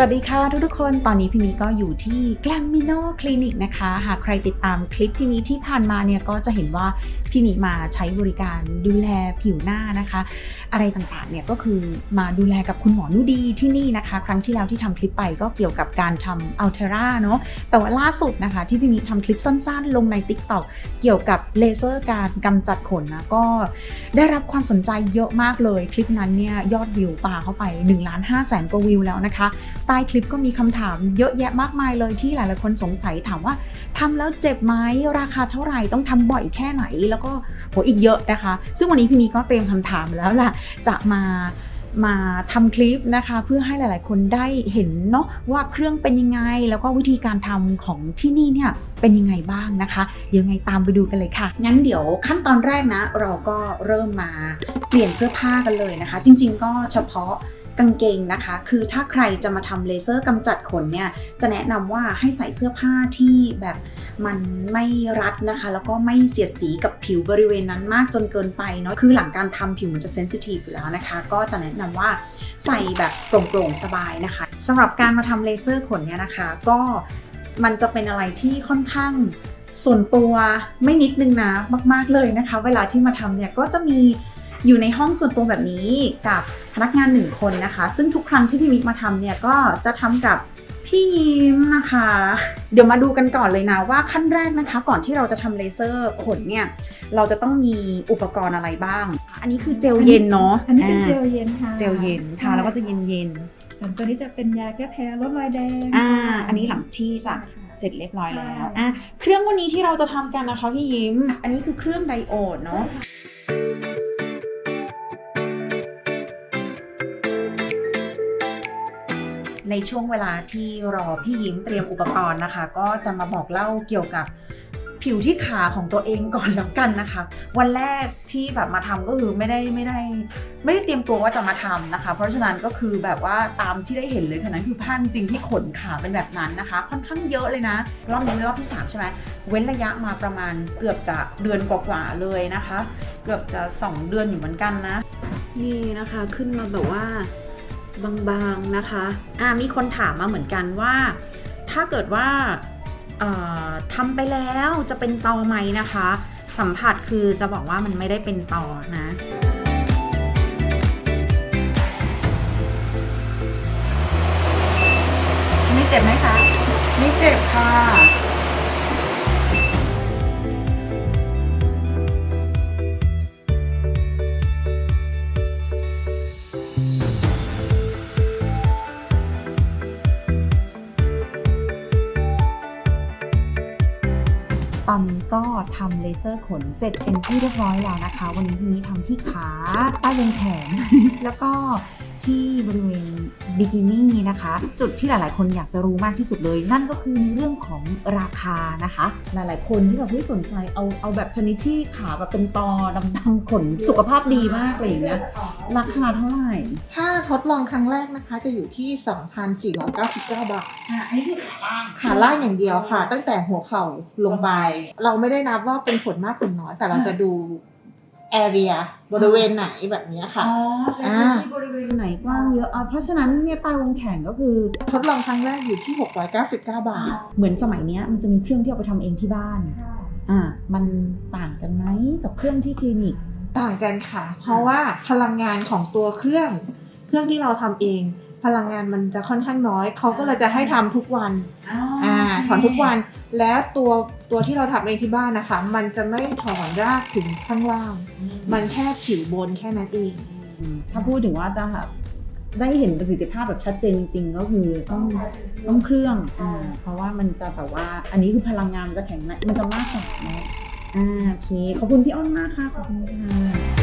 สวัสดีค่ะทุกๆคน ตอนนี้พี่มีก็อยู่ที่แกลมมิโนคลินิกนะคะ หากใครติดตามคลิปพี่มีที่ผ่านมาเนี่ยก็จะเห็นว่าพี่มีมาใช้บริการดูแลผิวหน้านะคะ อะไรต่างๆเนี่ยก็คือมาดูแลกับคุณหมอนุดีที่นี่นะคะ ครั้งที่แล้วที่ทำคลิปไปก็เกี่ยวกับการทำอัลเทราเนาะ แต่ว่าล่าสุดนะคะที่พี่มีทำคลิปสั้นๆ ลงใน t ิ k t o k เกี่ยวกับเลเซอร์การกำจัดขนนะก็ได้รับความสนใจเยอะมากเลยคลิปนั้นเนี่ยยอดวิวปาเข้าไป1ล้าน5แสนกว่าวิวแล้วนะคะใต้คลิปก็มีคำถามเยอะแยะมากมายเลยที่หลายๆคนสงสัยถามว่าทำแล้วเจ็บไหมราคาเท่าไหร่ต้องทำบ่อยแค่ไหน แล้วก็โหอีกเยอะนะคะ ซึ่งวันนี้พี่มีก็เตรียมคำถามแล้วล่ะจะมามาทำคลิปนะคะ เพื่อให้หลาย ๆ คนได้เห็นเนาะว่าเครื่องเป็นยังไง แล้วก็วิธีการทำของที่นี่เนี่ยเป็นยังไงบ้างนะคะเดี๋ยวไงตามไปดูกันเลยค่ะ งั้นเดี๋ยวขั้นตอนแรกนะ เราก็เริ่มมาเปลี่ยนเสื้อผ้ากันเลยนะคะ จริง ๆ ก็เฉพาะ กางเกงนะคะ คือถ้าใครจะมาทำเลเซอร์กำจัดขนเนี่ย จะแนะนำว่าให้ใส่เสื้อผ้าที่แบบมันไม่รัดนะคะ แล้วก็ไม่เสียดสีกับผิวบริเวณนั้นมากจนเกินไปเนาะ คือหลังการทำผิวมันจะเซนซิทีฟอยู่แล้วนะคะ ก็จะแนะนำว่าใส่แบบโปร่งๆสบายนะคะสำหรับการมาทำเลเซอร์ขนเนี่ยนะคะ ก็มันจะเป็นอะไรที่ค่อนข้างส่วนตัวไม่นิดนึงนะมาก ๆเลยนะคะ เวลาที่มาทำเนี่ยก็จะมี อยู่ในห้องส่วนตัวแบบนี้กับพนักงานหนึ่งคนนะคะ ซึ่งทุกครั้งที่พี่มิกมาทำเนี่ยก็จะทำกับพี่ยิ้มนะคะ เดี๋ยวมาดูกันก่อนเลยนะว่าขั้นแรกนะคะ ก่อนที่เราจะทำเลเซอร์ขนเนี่ย เราจะต้องมีอุปกรณ์อะไรบ้าง อันนี้คือเจลเย็นเนาะอันนี้เป็นเจลอ่าเย็นค่ะเจลเย็นทาแล้วก็จะเย็นเย็นส่วนตัวนี้จะเป็นยาแก้แพ้ลดรอยแดงๆอ่าค่ะอันนี้หลังที่จะใช่ค่ะเสร็จเรียบร้อยแล้วใช่อะ เครื่องวันนี้ที่เราจะทำกันนะคะพี่ยิ้ม อันนี้คือเครื่องไดโอดเนาะ ในช่วงเวลาที่รอพี่ยิ้มเตรียมอุปกรณ์นะคะ ก็จะมาบอกเล่าเกี่ยวกับผิวที่ขาของตัวเองก่อนแล้วกันนะคะ วันแรกที่แบบมาทำก็คือไม่ได้ไม่ได้ไม่ได้เตรียมตัวว่าจะมาทำนะคะ เพราะฉะนั้นก็คือแบบว่าตามที่ได้เห็นเลยค่ะนั้นคือผ้าจริงที่ขนขาเป็นแบบนั้นนะคะ ค่อนข้างเยอะเลยนะ รอบนี้เป็นรอบที่ 3 ใช่ไหมเว้นระยะมาประมาณเกือบจะเดือนกว่าๆเลยนะคะ เกือบจะ 2 เดือนอยู่เหมือนกันนะ นี่นะคะขึ้นมาแบบว่า บางๆนะคะอ่ามีคนถามมาเหมือนกันว่า ถ้าเกิดว่าทำไปแล้วจะเป็นตอไหมนะคะ สัมผัสคือจะบอกว่ามันไม่ได้เป็นตอนะไม่เจ็บไหมคะ ไม่เจ็บค่ะ ตอนนี้ก็ทำเลเซอร์ขนเสร็จเป็นที่เรียบร้อยแล้วนะคะ วันนี้พี่นี้ทำที่ขาใต้วงแขน แล้วก็ที่บริเวณบิกินี่นะคะ จุดที่หลายๆ คนอยากจะรู้มากที่สุดเลย นั่นก็คือในเรื่องของราคานะคะ หลายๆ คนที่แบบเฮ้ยสนใจเอาเอาแบบชนิดที่ขาแบบเป็นตอดำๆขนสุขภาพดีมากอะไรอย่างเงี้ยราคาเท่าไหร่ ทดลองครั้งแรกนะคะ จะอยู่ที่ 2,499 บาท อะอันนี้คือขาล่างขาล่างอย่างเดียวค่ะ ตั้งแต่หัวเข่าลงไป เราไม่ได้นับว่าเป็นผลมากผลน้อย แต่เราจะดูแอเรียบริเวณไหนแบบนี้ค่ะ อ๋อใช้พื้นที่บริเวณไหนกว้างเยอะอะเพราะฉะนั้นเนี่ยใต้วงแขนก็คือ ทดลองครั้งแรกอยู่ที่ 699 บาท เหมือนสมัยเนี้ยมันจะมีเครื่องที่เอาไปทำเองที่บ้าน อ่า มันต่างกันไหมกับเครื่องที่คลินิก ต่างกันค่ะ เพราะว่าพลังงานของตัวเครื่อง เครื่องที่เราทำเอง พลังงานมันจะค่อนข้างน้อย เขาก็เลยจะให้ทำทุกวันอ่าถอนทุกวัน และตัวตัวที่เราทำเองที่บ้านนะคะ มันจะไม่ถอนรากถึงข้างล่าง มันแค่ผิวบนแค่นั้นเองอืมถ้าพูดถึงว่าจะแบบได้เห็นประสิทธิภาพแบบชัดเจนจริงๆก็คือต้องต้องเครื่องอ่าเพราะว่ามันจะแบบว่าอันนี้คือพลังงานมันจะแข็งแรงมันจะมากกว่าเนอะอ่าโอเคขอบคุณพี่อ้นมากค่ะขอบคุณค่ะ